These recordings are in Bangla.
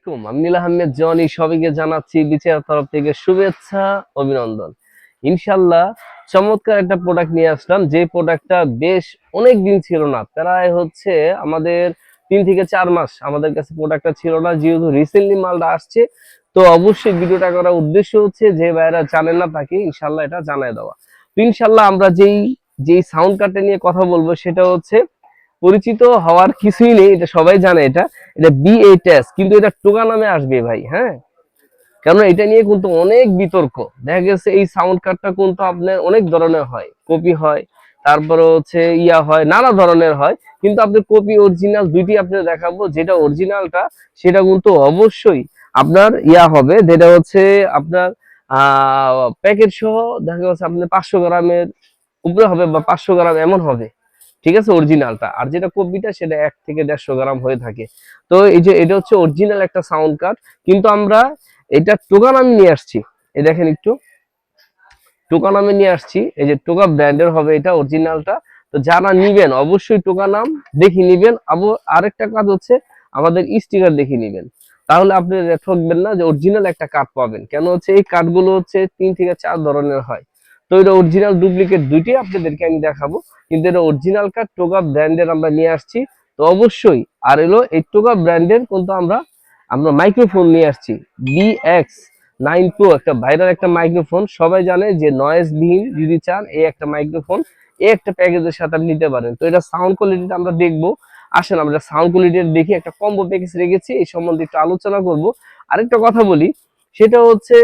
আলাইকুম। আমি নীল আহমেদ, জনি সবাইকে জানাচ্ছি বিচার তরফ থেকে শুভেচ্ছা, অভিনন্দন। ইনশাল্লাহ চমৎকার একটা প্রোডাক্ট নিয়ে আসলাম। যে প্রোডাক্টটা বেশ অনেক দিন ছিল না, প্রায় হচ্ছে আমাদের তিন থেকে চার মাস আমাদের কাছে প্রোডাক্টটা ছিল না, যেহেতু রিসেন্টলি মালটা আসছে। তো অবশ্যই ভিডিওটা করার উদ্দেশ্য হচ্ছে যে ভাইরা জানেন না তাকে ইনশাল্লাহ এটা জানায় দেওয়া। ইনশাল্লাহ আমরা যেই যেই সাউন্ড কার্ডটা নিয়ে কথা বলব সেটা হচ্ছে পরিচিত হওয়ার কিছুই নেই, এটা সবাই জানে এটা। এটা বি এইচ কিন্তু এটা টোকা নামে আসবে ভাই হ্যাঁ? কারণ এটা নিয়ে কিন্তু অনেক বিতর্ক। দেখা গেছে এই সাউন্ড কার্ডটা কিন্তু আপনার অনেক ধরনের হয়। কপি হয়, তারপরে হচ্ছে ইয়া হয়, নানা ধরনের হয়। কিন্তু আপনি কপি অরিজিনাল দুইটি আপনার দেখাবো, যেটা অরিজিনালটা সেটা কিন্তু অবশ্যই আপনার ইয়া হবে। যেটা হচ্ছে আপনার প্যাকেট সহ দেখা যাচ্ছে আপনার পাঁচশো গ্রামের, উপরে হবে বা পাঁচশো গ্রাম এমন হবে। ঠিক আছে? অরিজিনালটা আর যেটা কপিটা সেটা এক থেকে দেড়শো গ্রাম হয়ে থাকে। তো এই যে এটা হচ্ছে অরিজিনাল একটা সাউন্ড কার্ড কিন্তু আমরা এটা টোকা নামে নিয়ে আসছি। এই দেখেন একটু। টোকা নামে নিয়ে আসছি। এই যে টোকা ব্র্যান্ডের হবে এটা অরিজিনালটা তো যারা নিবেন, অবশ্যই টোকা নাম দেখে নিবেন। আরেকটা কাজ হচ্ছে আমাদের স্টিকার দেখে নিবেন। তাহলে আপনি ঠকবেন না যে অরিজিনাল একটা কার্ড পাবেন। কেন হচ্ছে এই কার্ডগুলো হচ্ছে তিন থেকে চার ধরনের হয়। তো এটা অরিজিনাল ডুপ্লিকেট দুইটি আপনাদেরকে আমি দেখাবো। কিন্তু এটা অরিজিনাল কার্ড টোকা ব্র্যান্ডের আমরা নিয়ে আসছি। তো অবশ্যই আর এলো এই টোকা ব্র্যান্ডের কিন্তু আমরা আমরা মাইক্রোফোন নিয়ে আসছি। বি এক্স নাইন প্রো একটা ভাইরাল একটা মাইক্রোফোন সবাই জানে যে নয়েজ বিহীন যদি চান এই একটা মাইক্রোফোন এই একটা প্যাকেজের সাথে আপনি নিতে পারেন। তো এটা সাউন্ড কোয়ালিটিটা আমরা দেখব। আসেন, আমরা সাউন্ড কোয়ালিটি দেখি, একটা কম্বো প্যাকেজ রেখেছি। এই সম্বন্ধে একটু আলোচনা করব। আরেকটা কথা বলি, সেটা হচ্ছে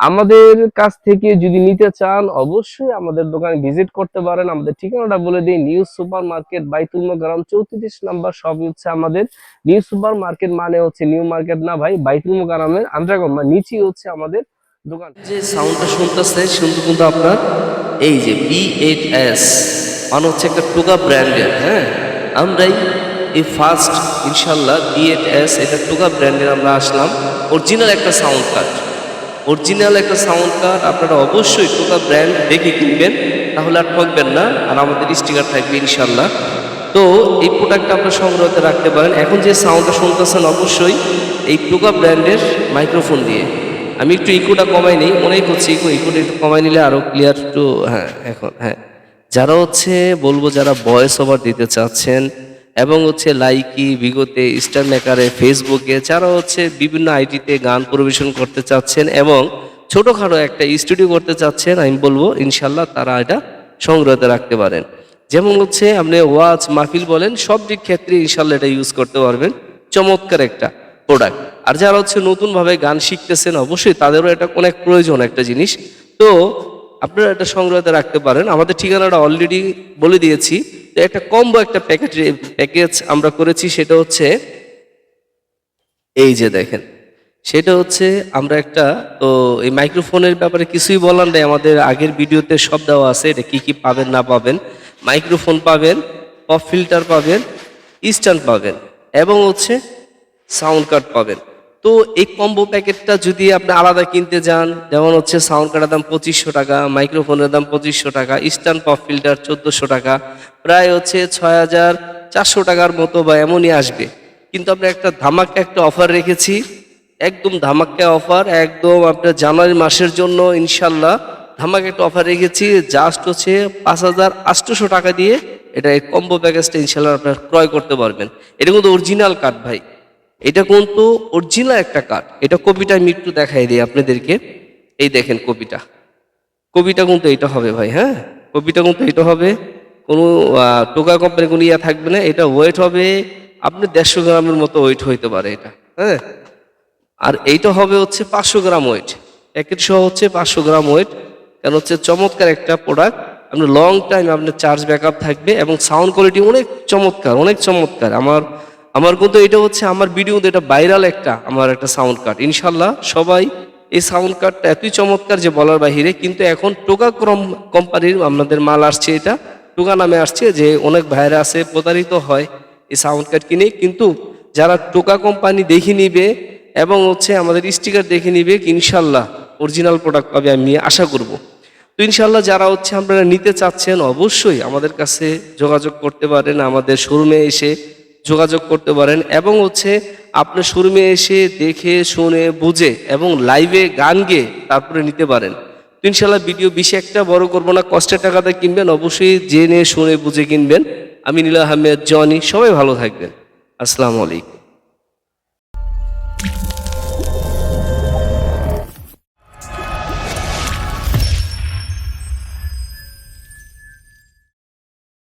আমাদের কাছ থেকে যদি নিতে চান, অবশ্যই আমাদের দোকানে ভিজিট করতে পারেন। আমাদের ঠিকানাটা বলে দিই, নিউ সুপার মার্কেট বাইতুল গ্রাম চৌত্রিশ নাম্বার সব হচ্ছে আমাদের। নিউ সুপার মার্কেট মানে হচ্ছে নিউ মার্কেট না ভাই বাইতুল গ্রামের আন্ডারগ্রাউন্ড মানে নিচেই হচ্ছে আমাদের দোকান। যে সাউন্ডটা শুনতেছে, শুনতে কিন্তু আপনার এই যে বি এইট এস মানে হচ্ছে একটা টোকা ব্র্যান্ডের হ্যাঁ? আমরাই এই ফার্স্ট ইনশাল্লাহ বি এইট এস এটা টোকা ব্র্যান্ডের আমরা আসলাম। অরিজিনাল একটা সাউন্ড কার্ড অরিজিনাল একটা সাউন্ড কার্ড আপনারা অবশ্যই টোকা ব্র্যান্ড দেখে কিনবেন, তাহলে আর ঠকবেন না, আর আমাদের স্টিকার থাকবে ইনশাল্লাহ তো এই প্রোডাক্টটা আপনার সংগ্রহতে রাখতে পারেন। এখন যে সাউন্ডটা শুনতেছেন অবশ্যই এই টোকা ব্র্যান্ডের মাইক্রোফোন দিয়ে। আমি একটু ইকোটা কমাই নিই, অনেক হচ্ছে ইকো ইকোটা একটু কমাই নিলে আরও ক্লিয়ার একটু হ্যাঁ এখন হ্যাঁ। যারা হচ্ছে, বলব যারা ভয়েস ওভার দিতে চাচ্ছেন এবং হচ্ছে লাইকি, বিগতে স্টার মেকারে, ফেসবুকে, যারা হচ্ছে বিভিন্ন আইডিতে গান পরিবেশন করতে চাচ্ছেন এবং ছোটোখাটো একটা স্টুডিও করতে চাচ্ছেন, আমি বলব ইনশাল্লাহ তারা এটা সংগ্রহতে রাখতে পারেন। যেমন হচ্ছে আপনি ওয়াজ মাহফিল বলেন, সব দিক ক্ষেত্রে ইনশাল্লাহ এটা ইউজ করতে পারবেন। চমৎকার একটা প্রোডাক্ট আর যারা হচ্ছে নতুনভাবে গান শিখতেছেন, অবশ্যই তাদেরও এটা অনেক প্রয়োজন একটা জিনিস। তো আপনারা এটা সংগ্রহতে রাখতে পারেন। আমাদের ঠিকানাটা অলরেডি বলে দিয়েছি। একটা কম্বো একটা প্যাকেজ প্যাকেজ আমরা করেছি, সেটা হচ্ছে, এই যে দেখেন, সেটা হচ্ছে আমরা একটা, তো এই মাইক্রোফোনের ব্যাপারে কিছুই বলার নেই, আমাদের আগের ভিডিওতে সব দেওয়া আছে, এটা কি কি পাবেন, না পাবেন মাইক্রোফোন পাবেন পপ ফিল্টার পাবেন স্ট্যান্ড পাবেন, এবং হচ্ছে সাউন্ড কার্ড পাবেন। তো এই কম্বো প্যাকেটটা যদি আপনি আলাদা কিনতে যান, যেমন হচ্ছে সাউন্ড কার্ডের দাম পঁচিশশো টাকা মাইক্রোফোনের দাম পঁচিশশো টাকা স্ট্যান্ড পপ ফিল্টার চোদ্দোশো টাকা, প্রায় হচ্ছে ছয় হাজার চারশো টাকার মতো বা এমনই আসবে। কিন্তু আমরা একটা ধামাকা একটা অফার রেখেছি, একদম ধামাকা অফার একদম আপনার জানুয়ারি মাসের জন্য ইনশাল্লাহ ধামাকা একটা অফার রেখেছি জাস্ট হচ্ছে পাঁচ হাজার আটশোশো টাকা দিয়ে এটা এই কম্বো প্যাকেজটা ইনশাল্লাহ আপনার ক্রয় করতে পারবেন। এটা কিন্তু অরিজিনাল কার্ড ভাই। এটা কিন্তু অরিজিনাল একটা কার্ড এটা আমি একটু দেখাই দিই আপনাদেরকে। এই দেখেন কপিটা কবিটা কিন্তু এটা হবে ভাই হ্যাঁ? কবিটা কিন্তু এটা হবে। কোনো টোকা কোম্পানি কোনো ইয়া থাকবে না, এটা ওয়েট হবে। আপনি দেড়শো গ্রামের মতো ওয়েট হইতে পারে এটা হ্যাঁ? আর এইটা হবে হচ্ছে পাঁচশো গ্রাম ওয়েট। প্যাকেট সহ হচ্ছে পাঁচশো গ্রাম ওয়েট। কেন হচ্ছে চমৎকার একটা প্রোডাক্ট আপনার লং টাইম আপনার চার্জ ব্যাকআপ থাকবে এবং সাউন্ড কোয়ালিটি অনেক চমৎকার অনেক চমৎকার। আমার আমার কিন্তু এটা হচ্ছে আমার ভিডিওতে এটা ভাইরাল একটা, আমার একটা সাউন্ড কার্ড ইনশাল্লাহ সবাই এই সাউন্ড কার্ডটা এতই চমৎকার যে বলার বাহিরে, কিন্তু এখন টোকা ক্রম কোম্পানির আপনাদের মাল আসছে এটা। টোকা নামে আসছে যে অনেক ভাইরা আছে, প্রতারিত হয় এই সাউন্ড কার্ড কিনে। কিন্তু যারা টোকা কোম্পানি দেখে নিবে এবং হচ্ছে আমাদের স্টিকার দেখে নিবে, ইনশাল্লাহ অরিজিনাল প্রোডাক্ট পাবে আমি আশা করব। তো ইনশাল্লাহ যারা হচ্ছে আপনারা নিতে চাচ্ছেন, অবশ্যই আমাদের কাছে যোগাযোগ করতে পারেন, আমাদের শোরুমে এসে যোগাযোগ করতে পারেন এবং হচ্ছে আপনি শোরুমে এসে দেখে, শুনে, বুঝে এবং লাইভে গান গেয়ে তারপরে নিতে পারেন। ইনশাল্লাহ ভিডিও বেশি একটা বড় করব না, কষ্টের টাকাতে কিনবেন, অবশ্যই জেনে, শুনে, বুঝে কিনবেন। আমি নীলা আহমেদ, জনি, সবাই ভালো থাকবেন। আসসালামু আলাইকুম।